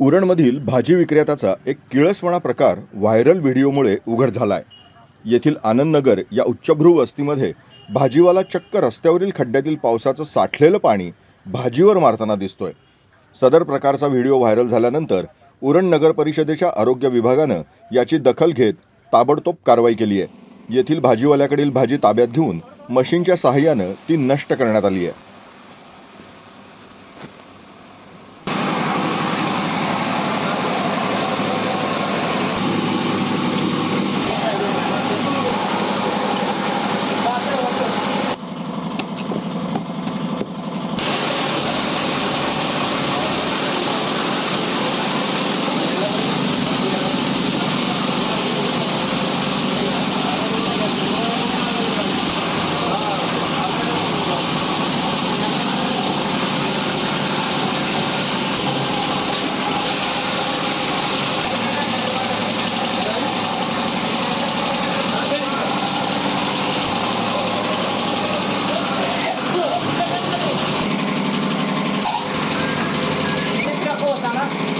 उरणमधील भाजी विक्रेत्याचा एक किळसवाणा प्रकार व्हायरल व्हिडिओमुळे उघड झालाय. येथील आनंदनगर या उच्चभ्रू वस्तीमध्ये भाजीवाला चक्क रस्त्यावरील खड्ड्यातील पावसाचं साठलेलं पाणी भाजीवर मारताना दिसतोय. सदर प्रकारचा व्हिडिओ व्हायरल झाल्यानंतर उरण नगर परिषदेच्या आरोग्य विभागानं याची दखल घेत ताबडतोब कारवाई केली आहे येथील भाजीवाल्याकडील भाजी ताब्यात घेऊन मशीनच्या सहाय्यानं ती नष्ट करण्यात आली आहे